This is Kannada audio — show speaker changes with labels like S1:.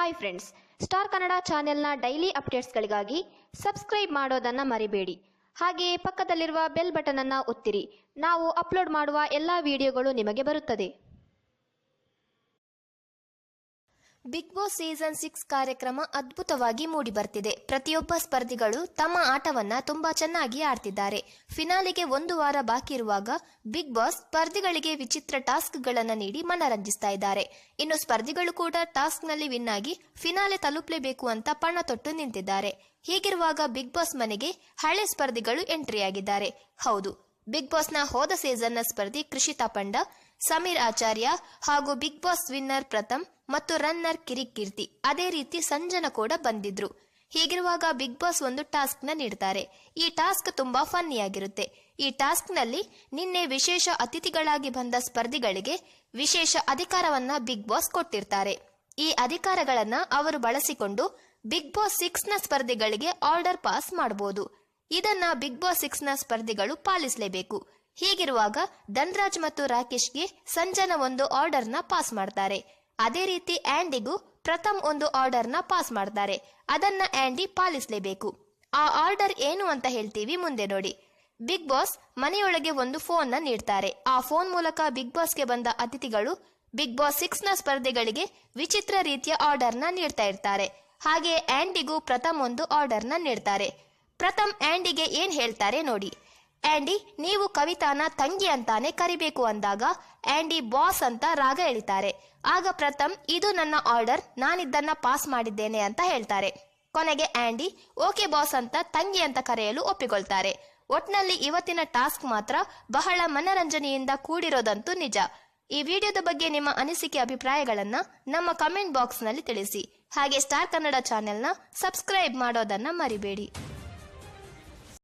S1: ಹಾಯ್ ಫ್ರೆಂಡ್ಸ್ ಸ್ಟಾರ್ ಕನ್ನಡ ಚಾನೆಲ್ನ ಡೈಲಿ ಅಪ್ಡೇಟ್ಸ್ಗಳಿಗಾಗಿ ಸಬ್ಸ್ಕ್ರೈಬ್ ಮಾಡೋದನ್ನು ಮರಿಬೇಡಿ. ಹಾಗೆಯೇ ಪಕ್ಕದಲ್ಲಿರುವ ಬೆಲ್ ಬಟನನ್ನು ಒತ್ತಿರಿ. ನಾವು ಅಪ್ಲೋಡ್ ಮಾಡುವ ಎಲ್ಲ ವಿಡಿಯೋಗಳು ನಿಮಗೆ ಬರುತ್ತದೆ.
S2: ಬಿಗ್ ಬಾಸ್ ಸೀಸನ್ ಸಿಕ್ಸ್ ಕಾರ್ಯಕ್ರಮ ಅದ್ಭುತವಾಗಿ ಮೂಡಿಬರ್ತಿದೆ. ಪ್ರತಿಯೊಬ್ಬ ಸ್ಪರ್ಧಿಗಳು ತಮ್ಮ ಆಟವನ್ನ ತುಂಬಾ ಚೆನ್ನಾಗಿ ಆಡ್ತಿದ್ದಾರೆ. ಫಿನಾಲಿಗೆ ಒಂದು ವಾರ ಬಾಕಿ ಇರುವಾಗ ಬಿಗ್ ಬಾಸ್ ಸ್ಪರ್ಧಿಗಳಿಗೆ ವಿಚಿತ್ರ ಟಾಸ್ಕ್ಗಳನ್ನು ನೀಡಿ ಮನರಂಜಿಸ್ತಾ ಇದ್ದಾರೆ. ಇನ್ನು ಸ್ಪರ್ಧಿಗಳು ಕೂಡ ಟಾಸ್ಕ್ನಲ್ಲಿ ವಿನ್ ಆಗಿ ಫಿನಾಲೆ ತಲುಪಲೇಬೇಕು ಅಂತ ಪಣ ತೊಟ್ಟು ನಿಂತಿದ್ದಾರೆ. ಹೀಗಿರುವಾಗ ಬಿಗ್ ಬಾಸ್ ಮನೆಗೆ ಹಳೆ ಸ್ಪರ್ಧಿಗಳು ಎಂಟ್ರಿ ಆಗಿದ್ದಾರೆ ಹೌದು, ಬಿಗ್ ಬಾಸ್ನ ಹೋದ ಸೀಸನ್ನ ಸ್ಪರ್ಧಿ ಕೃಷಿತಾ ಪಂಡ ಸಮೀರ್ ಆಚಾರ್ಯ ಹಾಗೂ ಬಿಗ್ ಬಾಸ್ ವಿನ್ನರ್ ಪ್ರಥಮ್ ಮತ್ತು ರನ್ನರ್ ಕಿರಿಕೀರ್ತಿ ಅದೇ ರೀತಿ ಸಂಜನ ಕೂಡ ಬಂದಿದ್ರು. ಹೀಗಿರುವಾಗ ಬಿಗ್ ಬಾಸ್ ಒಂದು ಟಾಸ್ಕ್ನ ನೀಡ್ತಾರೆ. ಈ ಟಾಸ್ಕ್ ತುಂಬಾ ಫನ್ನಿ ಆಗಿರುತ್ತೆ ಈ ಟಾಸ್ಕ್ನಲ್ಲಿ ನಿನ್ನೆ ವಿಶೇಷ ಅತಿಥಿಗಳಾಗಿ ಬಂದ ಸ್ಪರ್ಧಿಗಳಿಗೆ ವಿಶೇಷ ಅಧಿಕಾರವನ್ನ ಬಿಗ್ ಬಾಸ್ ಕೊಟ್ಟಿರ್ತಾರೆ. ಈ ಅಧಿಕಾರಗಳನ್ನ ಅವರು ಬಳಸಿಕೊಂಡು ಬಿಗ್ ಬಾಸ್ ಸಿಕ್ಸ್ನ ಸ್ಪರ್ಧಿಗಳಿಗೆ ಆರ್ಡರ್ ಪಾಸ್ ಮಾಡಬಹುದು ಇದನ್ನ ಬಿಗ್ ಬಾಸ್ ಸಿಕ್ಸ್ನ ಸ್ಪರ್ಧಿಗಳು ಪಾಲಿಸಲೇಬೇಕು. ಹೀಗಿರುವಾಗ ಧನ್ರಾಜ್ ಮತ್ತು ರಾಕೇಶ್ಗೆ ಸಂಜನ ಒಂದು ಆರ್ಡರ್ನ ಪಾಸ್ ಮಾಡ್ತಾರೆ. ಅದೇ ರೀತಿ ಆಂಡಿಗೂ ಪ್ರಥಮ್ ಒಂದು ಆರ್ಡರ್ನ ಪಾಸ್ ಮಾಡ್ತಾರೆ. ಅದನ್ನ ಆಂಡಿ ಪಾಲಿಸಲೇಬೇಕು. ಆ ಆರ್ಡರ್ ಏನು ಅಂತ ಹೇಳ್ತೀವಿ ಮುಂದೆ ನೋಡಿ. ಬಿಗ್ ಬಾಸ್ ಮನೆಯೊಳಗೆ ಒಂದು ಫೋನ್ನ ನೀಡ್ತಾರೆ. ಆ ಫೋನ್ ಮೂಲಕ ಬಿಗ್ ಬಾಸ್ಗೆ ಬಂದ ಅತಿಥಿಗಳು ಬಿಗ್ ಬಾಸ್ ಸಿಕ್ಸ್ನ ಸ್ಪರ್ಧಿಗಳಿಗೆ ವಿಚಿತ್ರ ರೀತಿಯ ಆರ್ಡರ್ನ ನೀಡ್ತಾ ಇರ್ತಾರೆ. ಹಾಗೆ ಆ್ಯಂಡಿಗೂ ಪ್ರಥಮ್ ಒಂದು ಆರ್ಡರ್ನ ನೀಡ್ತಾರೆ. ಪ್ರಥಮ್ ಆಂಡಿಗೆ ಏನ್ ಹೇಳ್ತಾರೆ ನೋಡಿ. ಆಂಡಿ, ನೀವು ಕವಿತಾನ ತಂಗಿ ಅಂತಾನೆ ಕರಿಬೇಕು ಅಂದಾಗ ಆಂಡಿ ಬಾಸ್ ಅಂತ ರಾಗ ಹೇಳ್ತಾರೆ ಆಗ ಪ್ರಥಮ್, ಇದು ನನ್ನ ಆರ್ಡರ್, ನಾನಿದ್ದನ್ನ ಪಾಸ್ ಮಾಡಿದ್ದೇನೆ ಅಂತ ಹೇಳ್ತಾರೆ. ಕೊನೆಗೆ ಆಂಡಿ, ಓಕೆ ಬಾಸ್ ಅಂತ ತಂಗಿ ಅಂತ ಕರೆಯಲು ಒಪ್ಪಿಕೊಳ್ತಾರೆ. ಒಟ್ನಲ್ಲಿ ಇವತ್ತಿನ ಟಾಸ್ಕ್ ಮಾತ್ರ ಬಹಳ ಮನರಂಜನೆಯಿಂದ ಕೂಡಿರೋದಂತೂ ನಿಜ. ಈ ವಿಡಿಯೋದ ಬಗ್ಗೆ ನಿಮ್ಮ ಅನಿಸಿಕೆ ಅಭಿಪ್ರಾಯಗಳನ್ನ ನಮ್ಮ ಕಮೆಂಟ್ ಬಾಕ್ಸ್ನಲ್ಲಿ ತಿಳಿಸಿ. ಹಾಗೆ ಸ್ಟಾರ್ ಕನ್ನಡ ಚಾನೆಲ್ನ ಸಬ್ಸ್ಕ್ರೈಬ್ ಮಾಡೋದನ್ನ ಮರಿಬೇಡಿ.